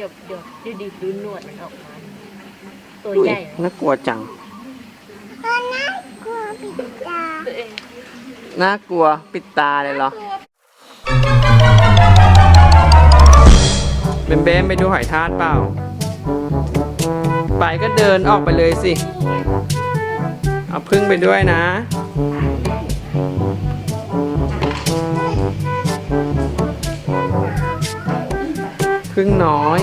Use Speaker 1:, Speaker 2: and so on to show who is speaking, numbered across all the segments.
Speaker 1: ดี๋ยวเดี๋ยวเดี๋ยวดีดูหนวดมันออกมาตัว
Speaker 2: อุ้ย
Speaker 1: ใหญ่
Speaker 2: น่ากลัวจัง
Speaker 3: เออน่ากลัวปิดตา
Speaker 1: ตัวเอง
Speaker 2: น่ากลัวปิดตาเลยเหรอ เบมเบมไปดูหอยทากเปล่า ไปก็เดินออกไปเลยสิ เอาพึ่งไปด้วยนะ พึ่งน้อย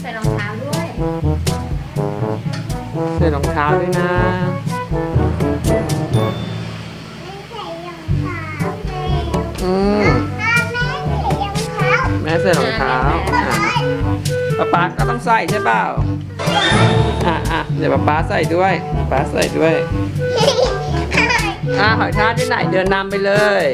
Speaker 1: ใส่รองเท้าด้วย
Speaker 2: ใส่รองเท้าด้วยนะ อืมแม่ใส่รองเท้าอะป๊าป๊าก็ต้องใส่ใช่เปล่า อะอะเดี๋ยวป๊าป๊าใส่ด้วยป๊าใส่ด้วย หอยทากที่ไหนเดินนำไปเลย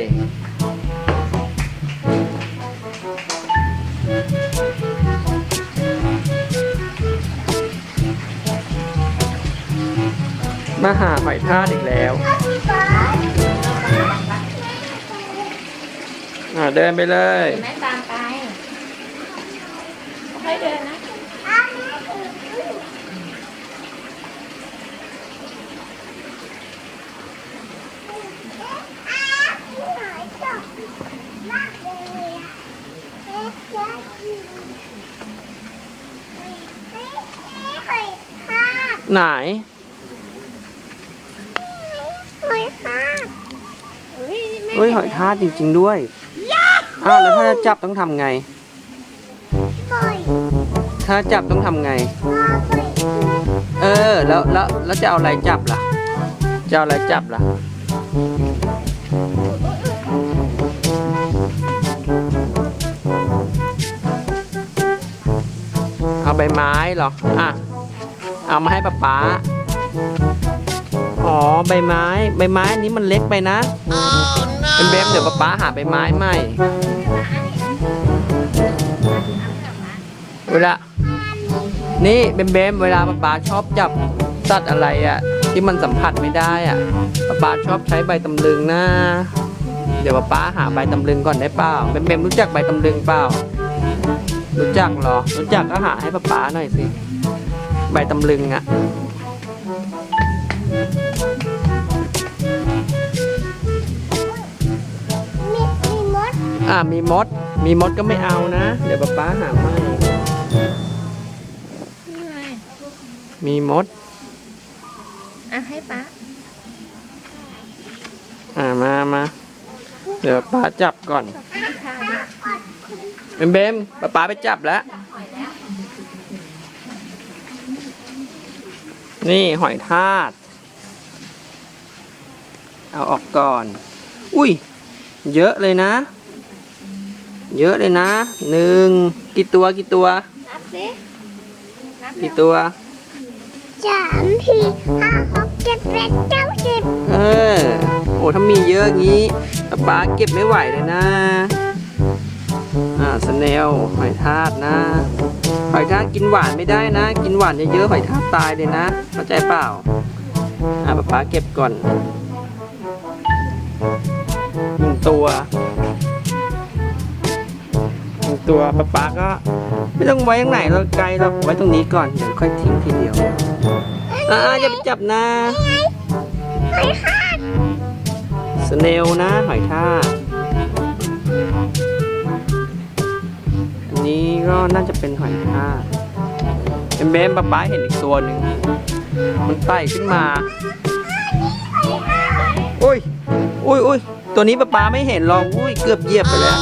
Speaker 2: มาหาหอยทากอีกแล้วอะเดินไปเลย
Speaker 1: แม่ตามไปค่อยเดิน
Speaker 2: ไหน
Speaker 3: หอยทาก
Speaker 1: เฮ้ยแม่
Speaker 2: เฮ้ยหอยทากจริง ๆ ด้วย อ้าวแล้วถ้าจะจับต้องทำไง
Speaker 3: ปล่อย
Speaker 2: ถ้าจับต้องทำไง
Speaker 3: ปล่อย
Speaker 2: เออ แล้วแล้วแล้วจะเอาอะไรจับล่ะ จะเอาอะไรจับล่ะ ใบไม้เหรอ อะ เอามาให้ป๊าป๊าอ๋อใบไม้ ใบไม้อันนี้มันเล็กไปนะ เป็นเบมเดี๋ยวป๊าป๊าหาใบไม้ใหม่เวลา นี่เบมเบมเวลาป๊าป๊าชอบจับสัตว์อะไรอะที่มันสัมผัสไม่ได้อะป๊าป๊าชอบใช้ใบตำลึงนะ เดี๋ยวป๊าป๊าหาใบตำลึงก่อนได้เปล่าเบมเบมรู้จักใบตำลึงเปล่า รู้จักเหรอ รู้จักก็หาให้ป๊าป๊าหน่อยสิ ใบตำลึงอะ
Speaker 3: มีมีมด
Speaker 2: อ่ามีมด มีมดก็ไม่เอานะ เดี๋ยวป๊าป๊าหาไม่
Speaker 1: นี่ไง
Speaker 2: มีมด
Speaker 1: อะให้ป๊า
Speaker 2: อ่ามามา เดี๋ยวป๊าจับก่อน
Speaker 1: ให้ทาดิ
Speaker 2: เบมเบมป๊าป๊าไปจับแล้ว นี่หอยทากเอาออกก่อน อุ้ย เยอะเลยนะ เยอะเลยนะหนึ่งกี่ตัวกี่ตัว
Speaker 1: นับสินับ
Speaker 2: กี่ตัว
Speaker 3: สามสี่ห้าหกเจ็ดแปดเก้าสิบ
Speaker 2: เออ โอ้ถ้ามีเยอะงี้ป๊าป๊าเก็บไม่ไหวเลยนะอ่าส เนลหอยทากนะหอยทากกินหวานไม่ได้นะ กินหวานเยอะๆหอยทากตายเลยนะเข้าใจเปล่าอ่าป๊าป๊าเก็บก่อนหนึ่งตัวหนึ่งตัวป๊าป๊าก็ ไม่ต้องไว้ตรงไหนเราไกลเราไว้ตรงนี้ก่อนเดี๋ยวค่อยทิ้งทีเดียวอ่าอย่าไปจับนะ
Speaker 3: หอยทาก
Speaker 2: สเนลนะหอยทากอั นนี้ก็น่าจะเป็นหอยทากเป็นเบมป๊าป๊าเห็นอีกตัวหนึ่งมันไต่ขึ้นมาอุ้ยอุ้ยอุ้ยตัวนี้ป๊าป๊าไม่เห็นหรอกอุ้ยเกือบเหยียบไปแล้ว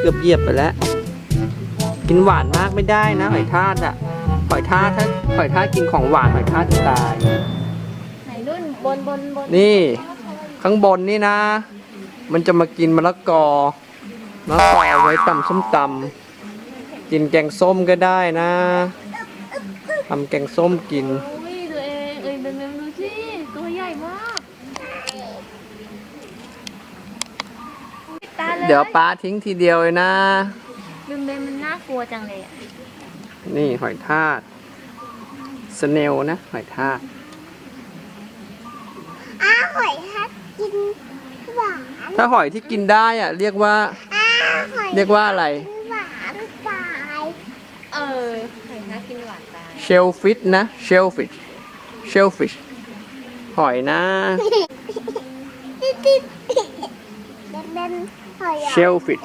Speaker 2: เกือบเหยียบไปแล้ว กินหวานมากไม่ได้นะหอยทากอะหอยทากถ้าหอยทากกินของหวานหอยทากจะตาย
Speaker 1: ไหนรุ่นบนบนบน
Speaker 2: นี่ ข้างบนนี่นะ มันจะมากินมะละกอ มะละกอเอาไว้ตำส้มตำกินแกงส้มก็ได้นะทำแกงส้มกิน
Speaker 1: อุ้ยตัวเองเอ้ยเบนเบนดูสิตัวใหญ่มากปิดตาเลย
Speaker 2: เดี๋ยวป้าทิ้งทีเดียวเลยนะ
Speaker 1: เบนเบนมันน่ากลัวจังเลยอะ
Speaker 2: นี่หอยทากสเนลนะ หอยทาก
Speaker 3: อ้าหอยทากกิน
Speaker 2: ถ้าหอยที่กินได้อะเรียกว่า
Speaker 3: อ้าหอย
Speaker 2: เรียกว่าอะไร
Speaker 3: หวานตาย
Speaker 1: เออหอยทากกินหวานตาย
Speaker 2: เชลฟิชนะเชลฟิชเชลฟิชหอยนะ
Speaker 3: เป็นหอย
Speaker 2: เชลฟิช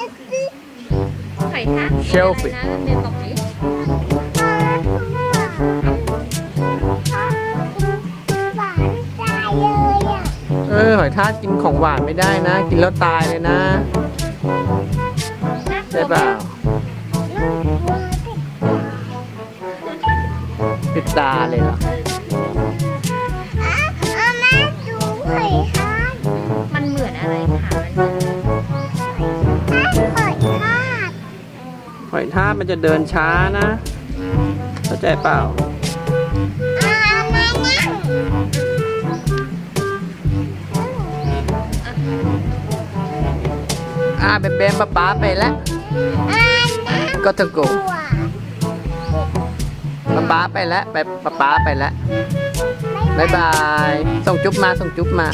Speaker 1: หอยทาก
Speaker 2: Shellfish
Speaker 1: อะไรนะเรียนบอกดิ
Speaker 3: หวานตายเลยอะ
Speaker 2: เออ หอยทากกินของหวานไม่ได้นะ กินแล้วตายเลยนะใช่เปล่าปิดตาเลยเหรอ
Speaker 3: อาม่าดูหอยทาก
Speaker 1: มันเหมือนอะไรคะมันเหมือน
Speaker 3: หอยทาก
Speaker 2: หอยทากมันจะเดินช้านะ เข้าใจเปล่า
Speaker 3: อาม่านั่ง
Speaker 2: อ่าเบมเบมป๊าป๊าไปแล้ว ก็ตะโกป๊าป๊าไปแล้วไปป๊าป๊าไปแล้วบายบาย ส่งจุ๊บมา ส่งจุ๊บมา